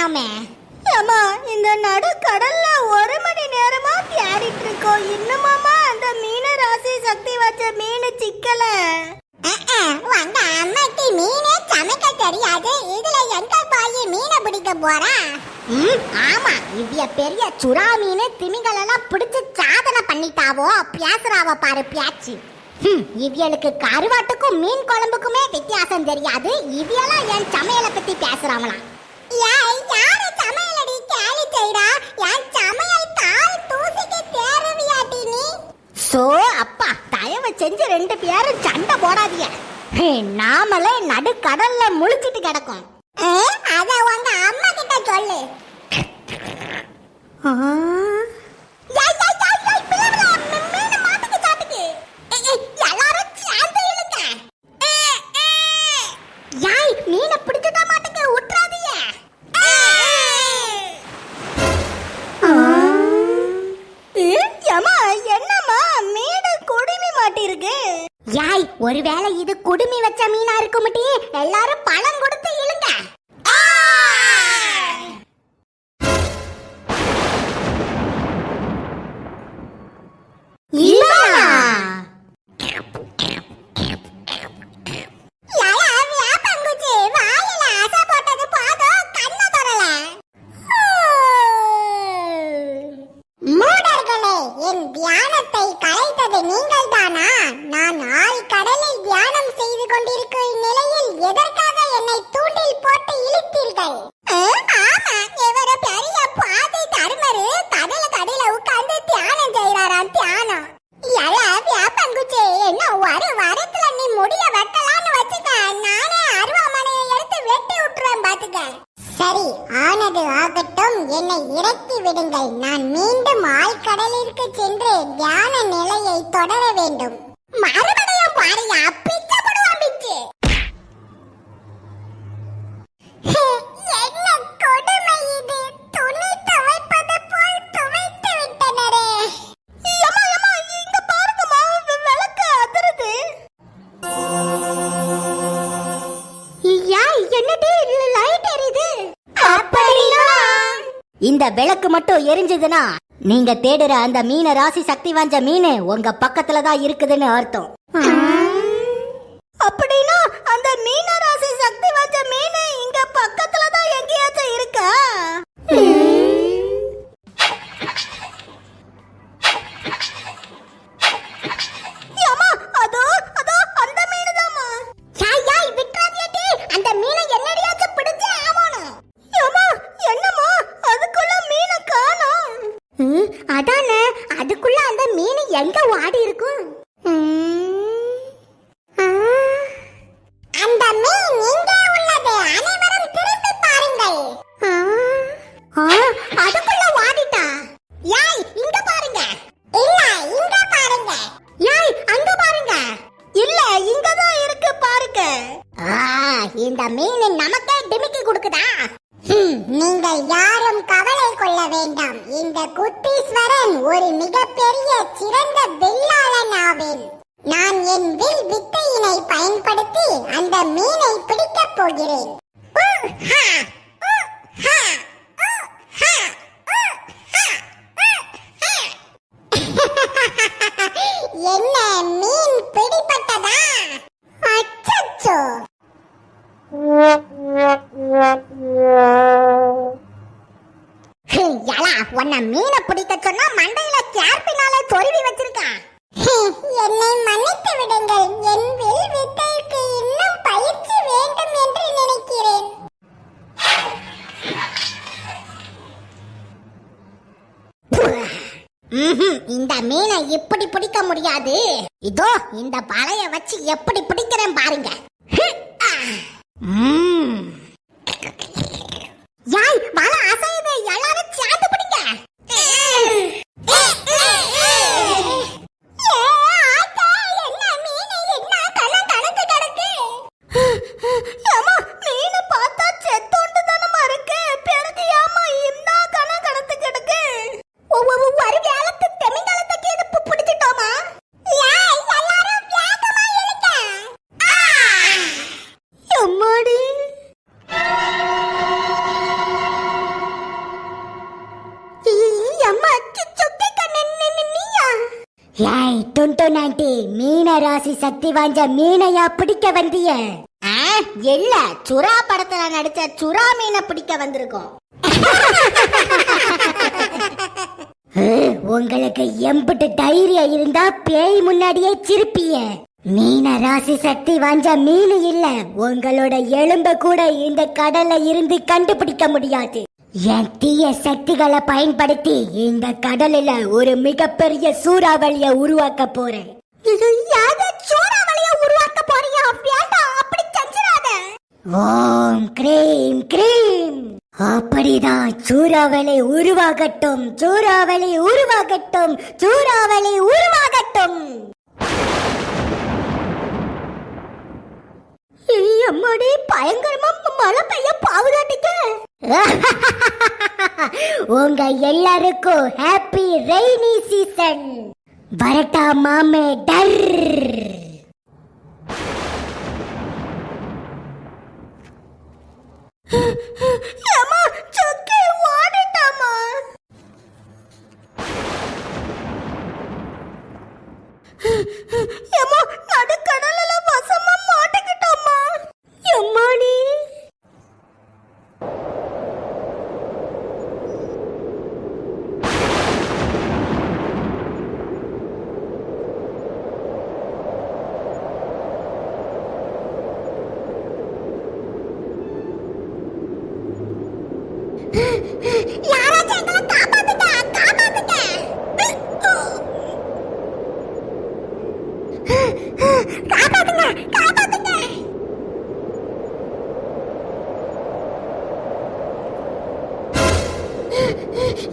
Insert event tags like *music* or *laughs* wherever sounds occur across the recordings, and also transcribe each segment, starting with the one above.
காணோமே அம்மா இந்த நடு ஒரு மணி நேரமா தேடிட்டு இருக்கோம் இன்னுமாமா அந்த மீன ராசி சக்தி வச்ச மீன் சிக்கல. உங்க அம்மாக்கு மீனே சமைக்க தெரியாது. இதுல எங்க போய் மீனை பிடிக்க போறா? ம் ஆமா. இவ்விய பெரிய சுறா மீன் திமிகள் எல்லாம் பிடிச்சு சாதனை பண்ணிட்டாவோ? பேசுறாவ பாரு பியாச்சு இவியலுக்கு கருவாட்டுக்கும் மீன் குழம்புக்குமே வித்தியாசம் தெரியாது. இவியெல்லாம் என் சமையலை பத்தி பேசுறாங்களாம் சோ அப்பா தயவு செஞ்சு ரெண்டு பேரும் சண்டை போடாதீங்க. நாமளே நடு கடல்ல முழிச்சிட்டு கிடக்கும். அத உங்க அம்மா கிட்ட சொல்லு. ஒருவேளை இது குடுமி வச்ச மீனா இருக்குமிட்டி எல்லாரும் பழம் கொடுத்து இழுங்க. மூடர்களே என் தியானத்தை கலைத்தது நீங்கள்தானா? நான் தியானம் இந்த விளக்கு மட்டும் எரிஞ்சதுன்னா நீங்க தேடுற அந்த மீன ராசி சக்தி வாய்ந்த மீன் உங்க பக்கத்துல தான் இருக்குதுன்னு அர்த்தம். அதானே? அதுக்குள்ள அந்த மீன் எங்க வாடி இருக்கும் சிறந்த வில்லாளன் ஆவேன் நான் என் வில் வித்தையினை பயன்படுத்தி அந்த மீனை பிடிக்கப் போகிறேன். என்ன மீன் பிடிபட்டதா? அச்சச்சோ. உன்னை மீனை பிடிக்க சொன்னா மண்டைய என்னை மன்னித்து விடுங்கள். என் வில் வித்தைக்கு இன்னும் பயிற்சி வேண்டும் என்று நினைக்கிறேன். இந்த மீனை இப்படி பிடிக்க முடியாது. இதோ இந்த பழைய வச்சு எப்படி பிடிக்கிறேன் பாருங்க. சக்தி வாய்ந்த மீனையா பிடிக்க வந்திய? இல்ல. சுறா படத்துல நடிச்ச சுறா மீனை பிடிக்க வந்திருக்கோம். உங்களுக்கு எம்பிட்டு தைரியம் இருந்தா பேய் முன்னாடியே சிரிப்பிய. மீன ராசி சக்தி வாஞ்ச மீன் இல்ல. உங்களோட எலும்ப கூட இந்த கடல்ல இருந்து கண்டுபிடிக்க முடியாது. என் தீய சக்திகளை பயன்படுத்தி இந்த கடலில் ஒரு மிகப்பெரிய சூறாவளியை உருவாக்க போறேன். ஓம் கிரீம் கிரீம். அப்படிதான் சூறாவளி உருவாகட்டும் சூறாவளி உருவாகட்டும் சூறாவளி உருவாகட்டும். அம்மாடி பயங்கரமா மழை பெய்ய பாவுதாட்டிக்க *laughs* உங்க எல்லாருக்கும் ஹாப்பி ரெய்னி சீசன் बरटा मामे डर।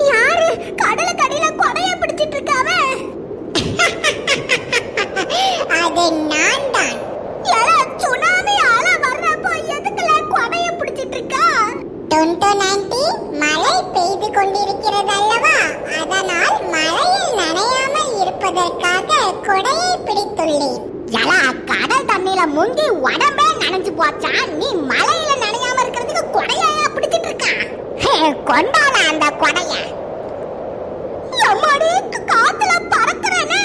யாரு கடல கடியில கொடைய பிடிச்சிட்டு இருக்காவ அது நான் தான் ஏல சுனாமி அலை வர்றப்போ எதுக்குல கொடைய பிடிச்சிட்டு இருக்கா டொன்டோ நான்டி மழை பெய்து கொண்டிருக்கிறது அல்லவா அதனால் மழையில் நனையாமல் இருப்பதற்காக கொடையை பிடித்துள்ளேன். ஏலா கடல் தண்ணில முங்கி உடம்பே நனைஞ்சு போச்சா? நீ மழையில நனையாம இருக்கிறதுக்கு கொடையா பிடிச்சிட்டு இருக்கா? கொண்டாட அந்த கொடைய. காத்துல பறக்குறேனே.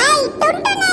ஏய் துண்டனா